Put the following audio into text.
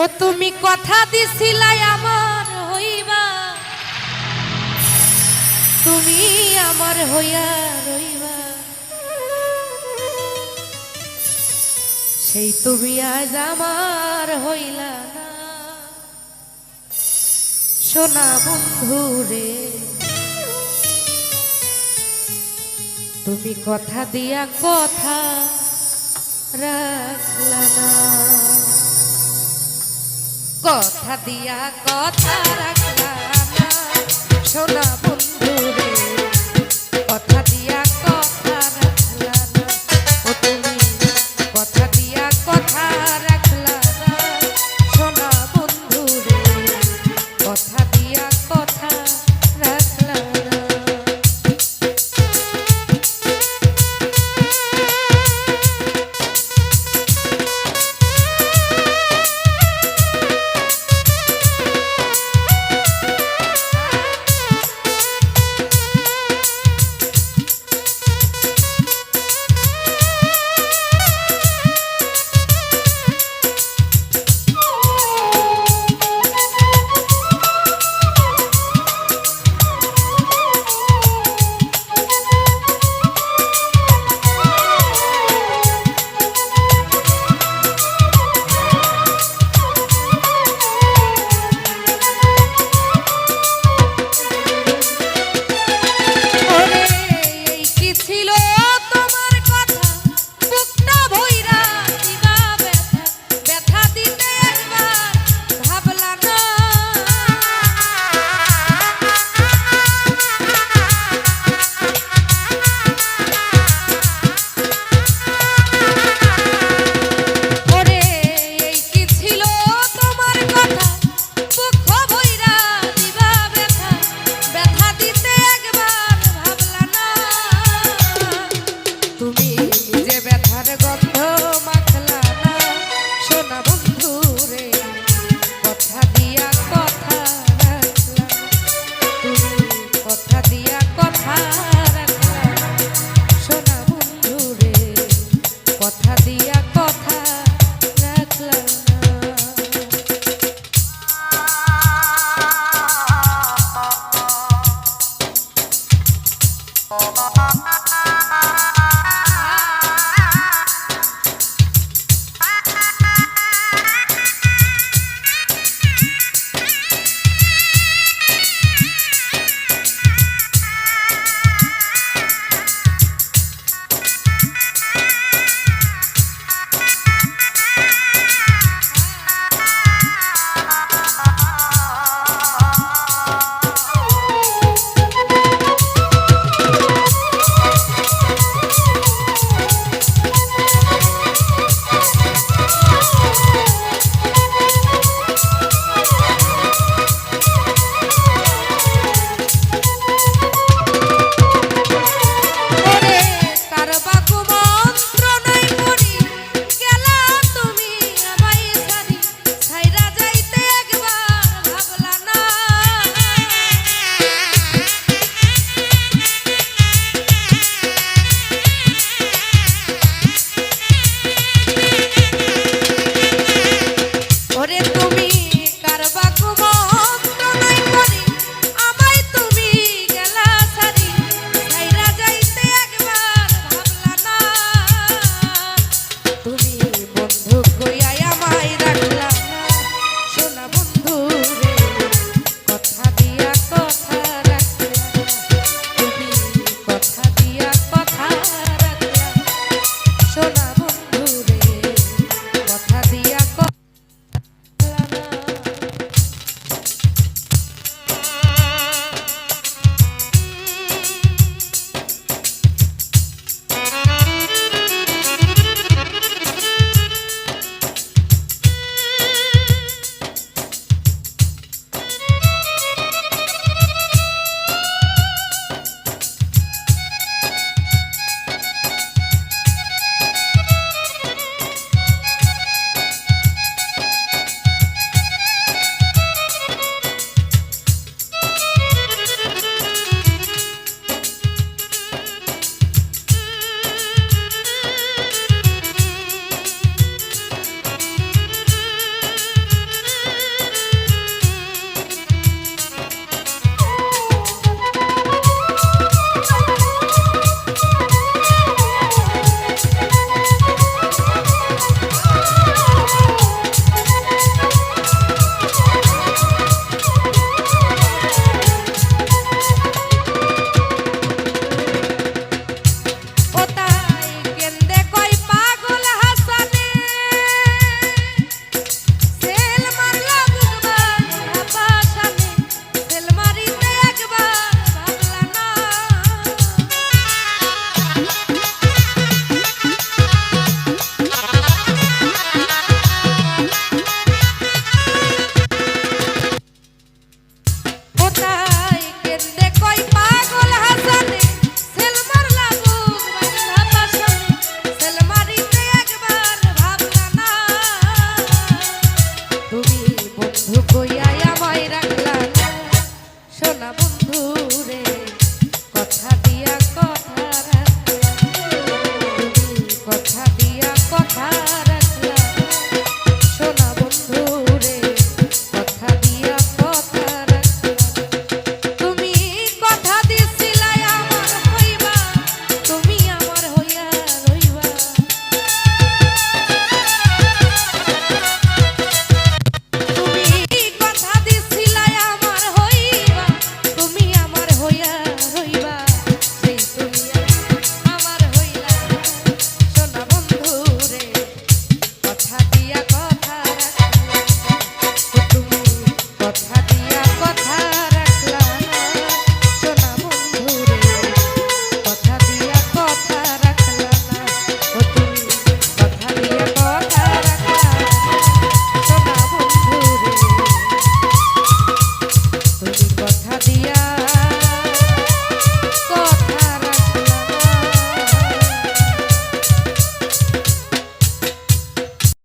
ও তুমি কথা দিছিলাই আমার হইবা। তুমি আমার হইয়া রইবা। সেই তুমি আজ আমার হইলা সোনা বন্ধু রে, তুমি কথা দিয়া কথা রাখলা না। কথা দিয়া কথা রাখলাম শোনা